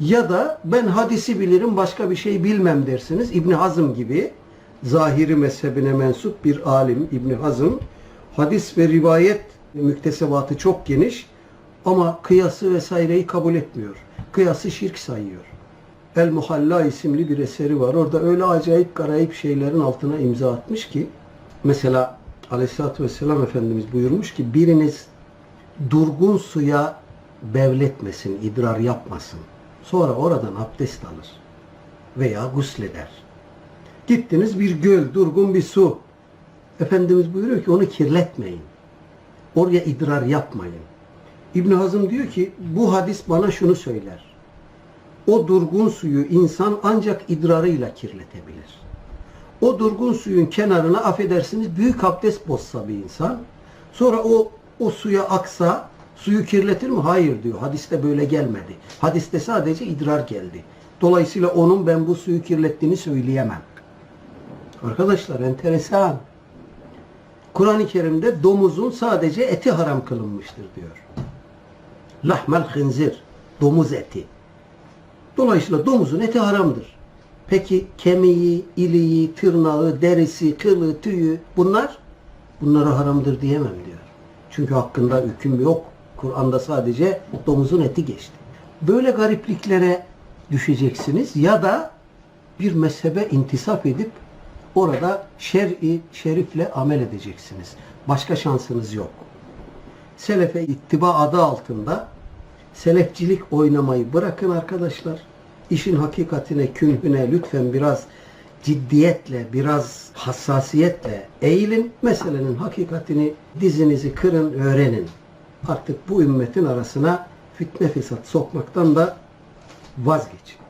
Ya da ben hadisi bilirim başka bir şey bilmem dersiniz. İbni Hazım gibi zahiri mezhebine mensup bir alim İbni Hazım hadis ve rivayet müktesebatı çok geniş ama kıyası vesaireyi kabul etmiyor. Kıyası şirk sayıyor. El Muhalla isimli bir eseri var. Orada öyle acayip garayip şeylerin altına imza atmış ki mesela Aleyhisselatü Vesselam Efendimiz buyurmuş ki biriniz durgun suya bevletmesin, idrar yapmasın. Sonra oradan abdest alır veya gusleder. Gittiniz bir göl, durgun bir su. Efendimiz buyuruyor ki onu kirletmeyin. Oraya idrar yapmayın. İbn Hazım diyor ki bu hadis bana şunu söyler. O durgun suyu insan ancak idrarıyla kirletebilir. O durgun suyun kenarına affedersiniz büyük abdest bozsa bir insan. Sonra o o suya aksa suyu kirletir mi? Hayır diyor. Hadiste böyle gelmedi. Hadiste sadece idrar geldi. Dolayısıyla onun ben bu suyu kirlettiğini söyleyemem. Arkadaşlar enteresan. Kur'an-ı Kerim'de domuzun sadece eti haram kılınmıştır diyor. Lahmel hınzir. Domuz eti. Dolayısıyla domuzun eti haramdır. Peki kemiği, iliği, tırnağı, derisi, kılı, tüyü bunlar bunlara haramdır diyemem diyor. Çünkü hakkında hüküm yok. Kur'an'da sadece domuzun eti geçti. Böyle garipliklere düşeceksiniz ya da bir mezhebe intisap edip orada şer'i şerifle amel edeceksiniz. Başka şansınız yok. Selefe ittiba adı altında selefcilik oynamayı bırakın arkadaşlar. İşin hakikatine, künhüne lütfen biraz ciddiyetle, biraz hassasiyetle eğilin. Meselenin hakikatini dizinizi kırın, öğrenin. Artık bu ümmetin arasına fitne fesat sokmaktan da vazgeçin.